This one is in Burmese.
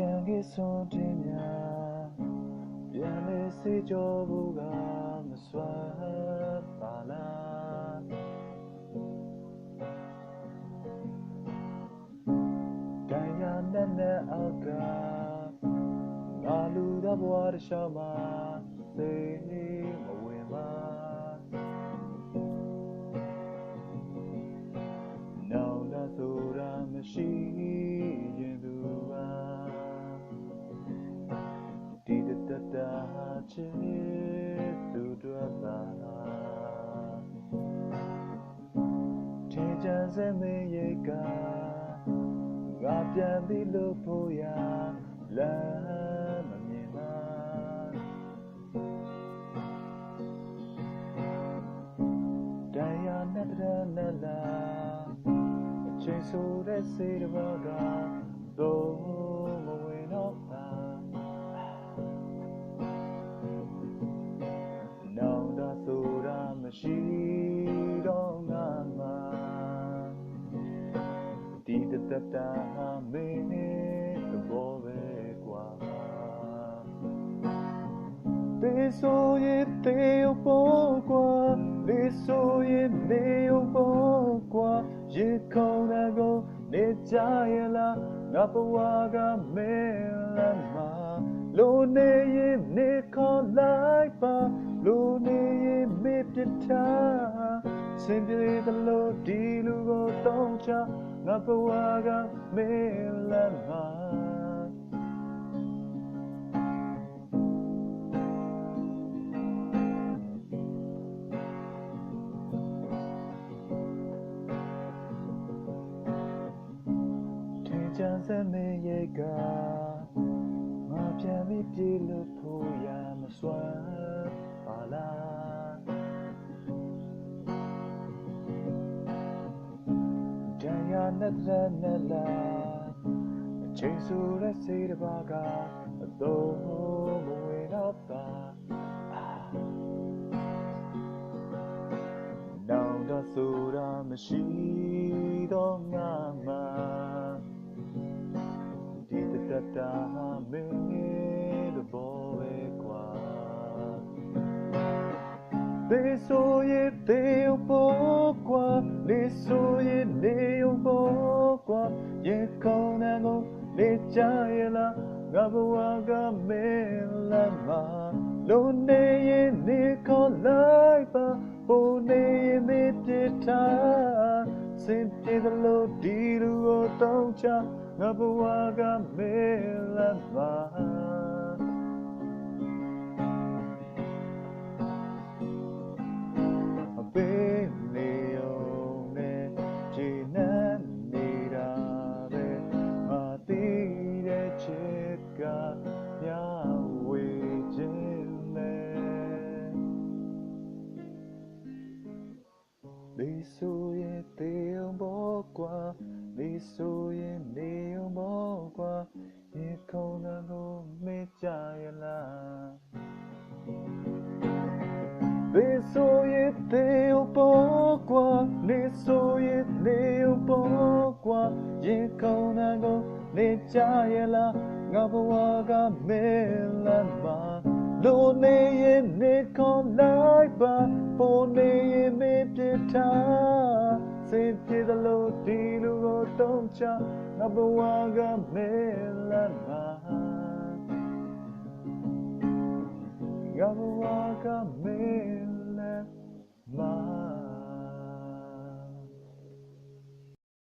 ကြံခဲ့စွန်တင်များပြန်လေစေကြောဘူးကမစွမ်းပါလားတရားနဲ့နဲ့အောက်ကငါလူတော်ဘဝတစ်လျှောက်မှာသိမဝင်ပါနောင်လာဆိုတာမရှိ ချစ်သူတို့ပါထေချမ်းစမေရေကငါပြန်ပြီးလို့ဖို့ရလမ်းမမြင်ပါတရားနဲ့တရနဲ့လာအချိန်ဆိုတဲ့စေတဘာကတော့မဝင်တော့ပါ တတတာမင်းသဘောပဲကွာတေဆိုရင်တေယောပေါ်ကွာတေဆိုရင်တေယောပေါ်ကွာရေခေါင်းနာကိုနေကြရလားငါဘဝကမဲလမ်းမှာလိုနေရင်နေခေါ်လိုက်ပါလိုနေရင်မေ့ပြထားစင်ပြေသလိုဒီလူကိုတောင်းချ ငါဘဝကမဲလမ်းမှာထင်ကြစမေရေကငါပြန်ပြီးပြေလို့ဖို့ရမစွမ်း တရားနဲ့တရနဲ့လာအချိန်ဆိုတဲ့စေတဘာကအတော့မဝင်တော့ပါနောင်တဆိုတာမရှိတော့ငါမှာဒီတတတာမင်းတို့ဘောပဲကွာဒေဆိုရဲ့တေဘောကွာ လေဆိုရဲ့နေဘောကွာရေကောင်းတဲ့ကိုလေချရလားငါဘဝကမဲလာမလုံးနေရင်နေခေါ်လိုက်ပါပုံနေရင်မေတ္တာစင်ပြေသလိုဒီလူကိုတောင်းချငါဘဝကမဲလာပါ လေဆိုရင်တေုံဘောကွာလေဆိုရင်နေုံဘောကွာရေခုံးကိုမေ့ကြရလားလေဆိုရင်တေုံဘောကွာလေဆိုရင်နေုံဘောကွာရေခုံးကိုနေကြရလားငါဘဝကမဲလမ်းပါလိုနေရင်နေခေါ်လိုက်ပါပေါ်နေရင်မေ့ပြ ထားစင်ပြေသလိုဒီလူကိုတုံးချငါဘဝကမဲလမ်းပါငါဘဝကမဲလမ်းပါ